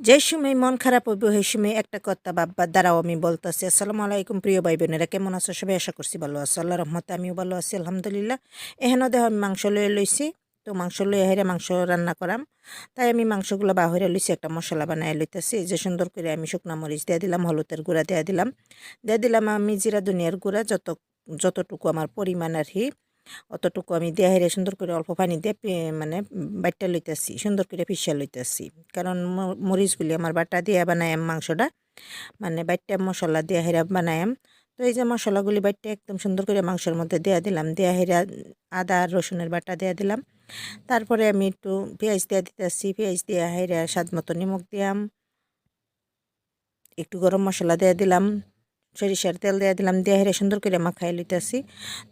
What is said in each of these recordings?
যে সময় মন খারাপ হইব সেই সময় একটা কথা বাব্বার দ্বারাও আমি বলতেছি, আসসালামু আলাইকুম, প্রিয় ভাই বোনেরা কেমন আছো? সবাই আশা করছি ভালো আছো। আল্লাহ রহমতে আমিও ভালো আছি, আলহামদুলিল্লাহ। এখানে দেহ আমি মাংস লয়ে লইছি, তো মাংস লয়ে হেরে মাংস রান্না করাম। তাই আমি মাংসগুলো বাহিরে লইছি, একটা মশলা বানায় লইতেছি। যে সুন্দর করে আমি শুকনা মরিচ দিয়ে দিলাম, হলুদের গুঁড়া দিয়ে দিলাম। দিয়ে দিলাম আমি জিরা দুনিয়ার গুঁড়া, যত, যতটুকু আমার পরিমাণ আর কি। অতটুকু আমি দেয়া হেরে সুন্দর করে অল্প পানি দিয়ে মানে বাটটা লইতেছি, সুন্দর করে পিসা লইতেছি। কারণ মরিচগুলি আমার বাটা দিয়ে বানায়াম মাংসটা মানে বাইটটা মশলা দিয়ে হেরা বানায়াম। তো এই যে মশলাগুলি বাইটটা একদম সুন্দর করে মাংসের মধ্যে দেয়া দিলাম দেয়া হেরা আদা আর রসুনের বাটা দেয়া দিলাম। তারপরে আমি একটু পেঁয়াজ দিয়ে দিতেছি, পেঁয়াজ দিয়ে হেরা স্বাদ মতো নিমখ দিলাম একটু গরম মশলা দিয়ে দিলাম। সরিষার তেল দিয়ে দিলাম, দিয়ে হেরে সুন্দর করে মাখাই লইতেছি।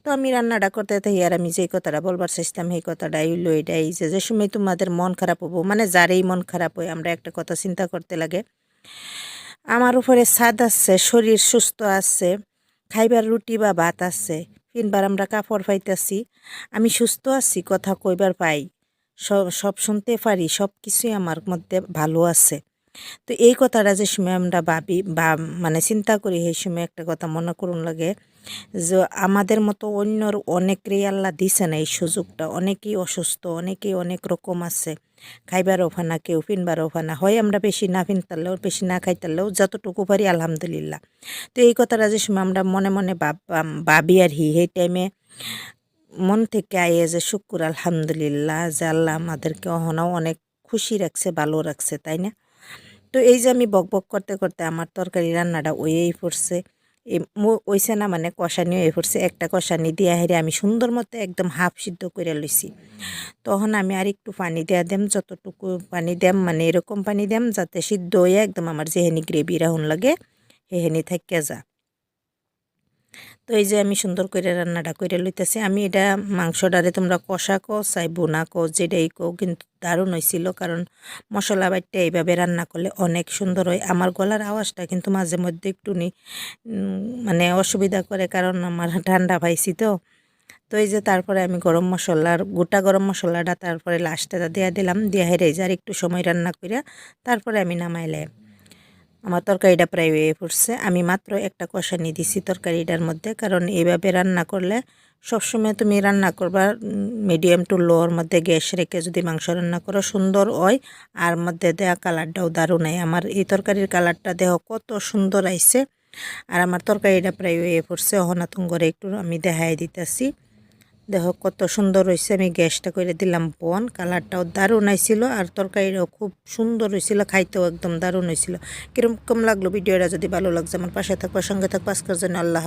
তো আমি রান্নাটা করতে থাকি আর আমি যেই কথাটা বলবার চেষ্টাম সেই কথাটা হইল এটাই যে যে সময় তোমাদের মন খারাপ হব মানে যারই মন খারাপ হয়, আমরা একটা কথা চিন্তা করতে লাগে। আমার উপরে স্বাদ আছে, শরীর সুস্থ আছে, খাইবার রুটি বা ভাত আছে, তিনবার আমরা কাপড় পাইতেছি, আমি সুস্থ আছি, কথা কইবার পাই সব সব শুনতে পারি সব কিছুই আমার মধ্যে ভালো আছে। তো এই কথাটা যে সময় আমরা ভাবি বা মানে চিন্তা করি সেই সময় একটা কথা মনে করুন লাগে যে আমাদের মতো অন্যর অনেকেরই আল্লাহ দিছে না এই সুযোগটা। অনেকেই অসুস্থ, অনেকেই অনেক রকম আছে। খাইবার ওফানা কেউ ফিনবার ওফানা হয় আমরা বেশি না ফিনতারলেও বেশি না খাইতারলেও যতটুকু পারি আলহামদুলিল্লাহ। তো এই কথাটা যে সময় আমরা মনে মনে ভাব আর হি সেই টাইমে মন থেকে আইয়ে যে শুকুর আলহামদুলিল্লাহ যে আল্লাহ আমাদেরকে অহনাও অনেক খুশি রাখছে, ভালো রাখছে, তাই না? তো এই যে আমি বক বক করতে করতে আমার তরকারি রান্নাটা ওয়েই পড়ছে ওইছে না মানে কষানি হয়ে পড়ছে একটা কষানি দিয়ে হেরে আমি সুন্দর মতো একদম হাফ সিদ্ধ করে লইছি। তখন আমি আর একটু পানি দেওয়া দেম, যতটুকু পানি দেম মানে এরকম পানি দেম যাতে সিদ্ধ হয়ে একদম আমার যেহেনি গ্রেভি রাহুন লাগে, সেহেনি থাকিয়া যা। তো এই যে আমি সুন্দর করে রান্নাটা করে লইতেছি। আমি এটা মাংস মাংসটারে তোমরা কষা কো চাই বোনা কো যেটাই কো কিন্তু দারুণ হয়েছিল কারণ মশলা বাটটা এইভাবে রান্না করলে অনেক সুন্দর হয়। আমার গলার আওয়াজটা কিন্তু মাঝে মধ্যে একটু নি মানে অসুবিধা করে কারণ আমার ঠান্ডা পাইছি তো। তো এই যে তারপরে আমি গরম মশলার, গোটা গরম মশলাটা তারপরে লাস্টে দেওয়া দিলাম, দিয়ে হেরে যার একটু সময় রান্না করিয়া তারপরে আমি নামাইলাম আমার তরকারিটা প্রায় হয়ে পড়ছে আমি মাত্র একটা কষানি দিছি তরকারিটার মধ্যে, কারণ এইভাবে রান্না করলে সবসময় তুমি রান্না করবা মিডিয়াম টু লোর মধ্যে গ্যাস রেখে যদি মাংস রান্না করো সুন্দর হয়। আর মধ্যে দেয়া কালারটাও দারুণ হয়। আমার এই তরকারির কালারটা দেহ কত সুন্দর আইছে। আর আমার তরকারিটা প্রায় হয়ে পড়ছে অহনাতঙ্গরে একটু আমি দেখাই দিতেছি। দেখো কত সুন্দর হয়েছে আমি গ্যাসটা করে দিলাম বন, কালারটাও দারুণ হয়েছিল আর তরকারিটাও খুব সুন্দর হয়েছিল খাইতেও একদম দারুণ হয়েছিল কীরকম লাগল ভিডিওটা? যদি ভালো লাগছে, আমার পাশে থাকবার সঙ্গে থাকব, আজকের জন্য আল্লাহ